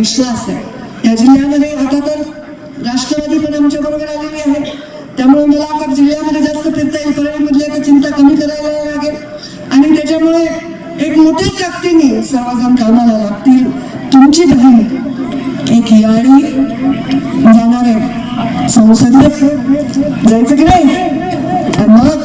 विश्वास आहे या जिल्ह्यामध्ये आता तर राष्ट्रवादी पण आमच्या बरोबर आलेली आहे. त्यामुळे मला आता जिल्ह्यामध्ये जास्त फिरता येईल परळीमधली आता चिंता कमी करायला लागेल. आणि त्याच्यामुळे एक मोठ्या ताकदीने सर्वजण कामाला लागतील. तुमची बहीण एक याडी जाणार आहे संसदेत जायचं की नाही? मग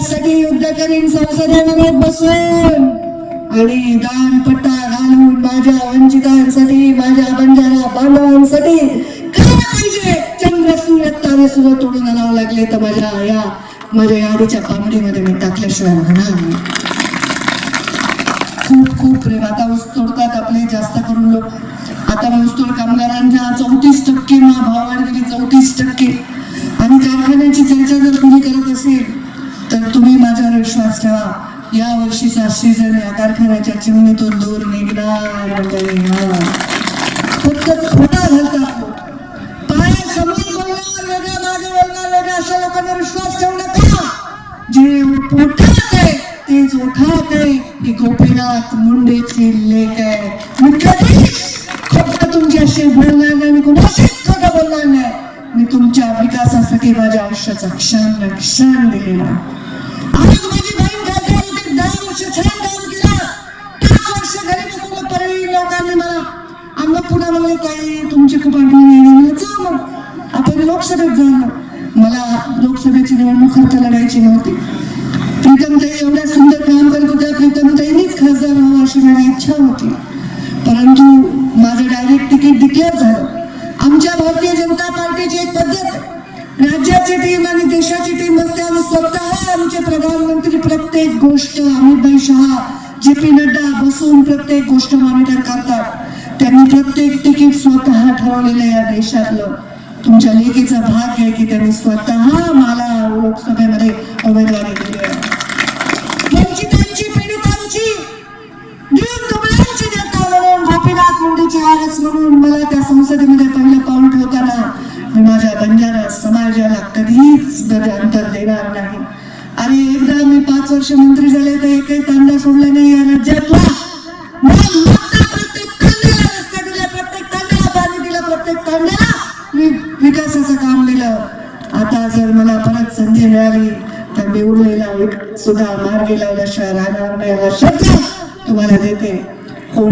तुमच्यासाठी युद्ध करीन संसदेमध्ये बसून. आणि दानपट्टा घालून माझ्या वंचितांसाठी माझ्या बंजारा बांधवांसाठी काय पाहिजे. चंद्र सूर्य तारे सुद्धा तोडून आणावं लागले तर माझ्या या माझ्या याडीच्या पामडीमध्ये मी टाकल्याशिवाय राहणार खूप खूप प्रेम. आता ऊस तोडतात आपले जास्त करून लोक. आता ऊसतोड कामगारांच्या चौतीस टक्के भावाने गेली चौतीस टक्के. आणि कारखान्याची चर्चा जर तुम्ही करत असेल तर तुम्ही माझ्यावर विश्वास ठेवा. या वर्षीचा सीझन या कारखान्याच्या चिमणीतून दूर निघणार म्हणजे निघणार. फक्त खोटा घालतात पाया समोर बोलणार वेगळ्या मागे बोलणार वेगळ्या अशा लोकांना विश्वास ठेवू नका. जे पोटात आहे ते जोठात आहे ही गोपीनाथ मुंडेची लेख आहे. मी कधीच खोटं तुमच्याशी बोलणार नाही. मी कुणाशीच खोटं बोलणार नाही. मी तुमच्या विकासासाठी माझ्या आयुष्याचा क्षण क्षण दिलेला आज माझी बहीण खासदार होती दहा वर्ष छान काम केलं पाच वर्ष घरी बसून परळी लोकांनी मला आम्हाला पुन्हा म्हणले ताई तुमची खूप आठवण येईल म्हणलं जा मग आपण लोकसभेत जाणं मला लोकसभेची निवडणूक खर्च लढायची नव्हती प्रीतमताई एवढ्या सुंदर काम करत होत्या प्रीतमताईनीच खासदार व्हावं अशी माझी इच्छा होती परंतु माझं डायरेक्ट तिकीट डिक्लेअर झालं. आमच्या भारतीय जनता पार्टीची एक पद्धत राज्याची टीम आणि देशाची टीम असते आणि स्वतः आमचे प्रधानमंत्री प्रत्येक गोष्ट अमितभाई शहा जे पी नड्डा बसून प्रत्येक गोष्ट मॉनिटर करतात. त्यांनी प्रत्येक तिकीट स्वतः ठरवलेलं या देशातलं. तुमच्या लेखीचा भाग आहे की त्यांनी स्वतः मला लोकसभेमध्ये उमेदवारी दिली आहे. म्हणून गोपीनाथ मला त्या संसदेमध्ये पहिलं पाऊल ठेवताना मी माझ्या समाजाला कधीच गजांतर देणार नाही. आणि एकदा मी पाच वर्ष मंत्री झाले तर एकही तांडा सोडला नाही या राज्यातला. प्रत्येक दिलं प्रत्येक विकासाचं काम दिलं. आता जर मला परत संधी मिळाली तर मी उरलेला एक सुद्धा मार्गी लावल्याशिवाय राहणार नाही. तुम्हाला देते. कोण